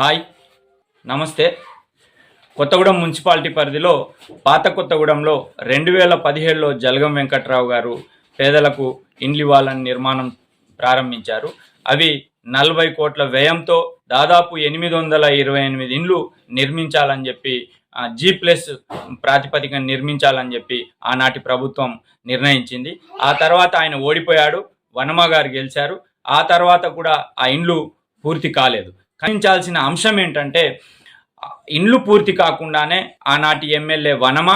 Hi. నమస్తే. Kothagudem municipality పరిధిలో పాత కొత్తగూడెంలో రెండు వేల పదిహేడులో జలగం వెంకట్రావు గారు పేదలకు ఇండ్లు ఇవ్వాలని నిర్మాణం ప్రారంభించారు. అవి నలభై కోట్ల వ్యయంతో దాదాపు ఎనిమిది వందల ఇరవై ఎనిమిది ఇండ్లు నిర్మించాలని చెప్పి జీ ప్లస్ ప్రాతిపదికన నిర్మించాలని చెప్పి ఆనాటి ప్రభుత్వం నిర్ణయించింది. ఆ తర్వాత ఆయన ఓడిపోయాడు వనమ గారు గెలిచారు. ఆ తర్వాత కూడా ఆ ఇండ్లు పూర్తి కాలేదు. ఖండించాల్సిన అంశం ఏంటంటే ఇండ్లు పూర్తి కాకుండానే ఆనాటి ఎమ్మెల్యే వనమ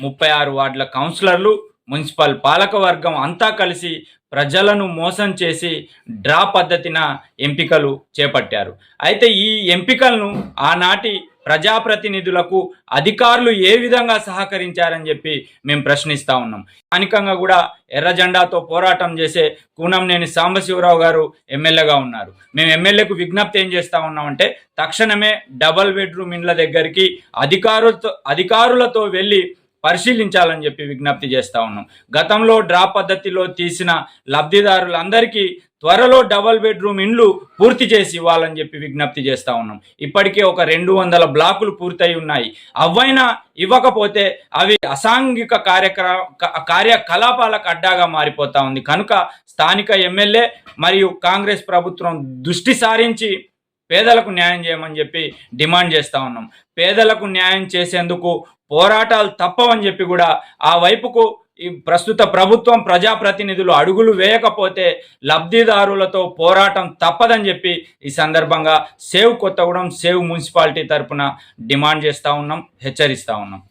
ముప్పై ఆరు వార్డుల కౌన్సిలర్లు మున్సిపల్ పాలకవర్గం అంతా కలిసి ప్రజలను మోసం చేసి డ్రా పద్ధతిన ఎంపికలు చేపట్టారు. అయితే ఈ ఎంపికలను ఆనాటి ప్రజాప్రతినిధులకు అధికారులు ఏ విధంగా సహకరించారని చెప్పి మేము ప్రశ్నిస్తా ఉన్నాం. స్థానికంగా కూడా ఎర్ర జెండాతో పోరాటం చేసే కూనంనేని సాంబశివరావు గారు ఎమ్మెల్యేగా ఉన్నారు. మేము ఎమ్మెల్యేకు విజ్ఞప్తి ఏం చేస్తా ఉన్నామంటే తక్షణమే డబల్ బెడ్రూమ్ ఇండ్ల దగ్గరికి అధికారులతో అధికారులతో వెళ్ళి పరిశీలించాలని చెప్పి విజ్ఞప్తి చేస్తా ఉన్నాం. గతంలో డ్రా పద్ధతిలో తీసిన లబ్ధిదారులందరికీ త్వరలో డబల్ బెడ్రూమ్ ఇండ్లు పూర్తి చేసి ఇవ్వాలని చెప్పి విజ్ఞప్తి చేస్తా ఉన్నాం. ఇప్పటికే ఒక రెండు వందల బ్లాకులు పూర్తయి ఉన్నాయి. అవైనా ఇవ్వకపోతే అవి అసాంఘిక కార్యక్రమ కార్యకలాపాలకు అడ్డాగా మారిపోతా ఉంది. కనుక స్థానిక ఎమ్మెల్యే మరియు కాంగ్రెస్ ప్రభుత్వం దృష్టి సారించి పేదలకు న్యాయం చేయమని చెప్పి డిమాండ్ చేస్తా ఉన్నాం. పేదలకు న్యాయం చేసేందుకు పోరాటాలు తప్పవని చెప్పి కూడా ఆ వైపుకు ఈ ప్రస్తుత ప్రభుత్వం ప్రజాప్రతినిధులు అడుగులు వేయకపోతే లబ్ధిదారులతో పోరాటం తప్పదని చెప్పి ఈ సందర్భంగా సేవ్ కొత్తగూడెం సేవ్ మున్సిపాలిటీ తరపున డిమాండ్ చేస్తూ ఉన్నాం హెచ్చరిస్తూ ఉన్నాం.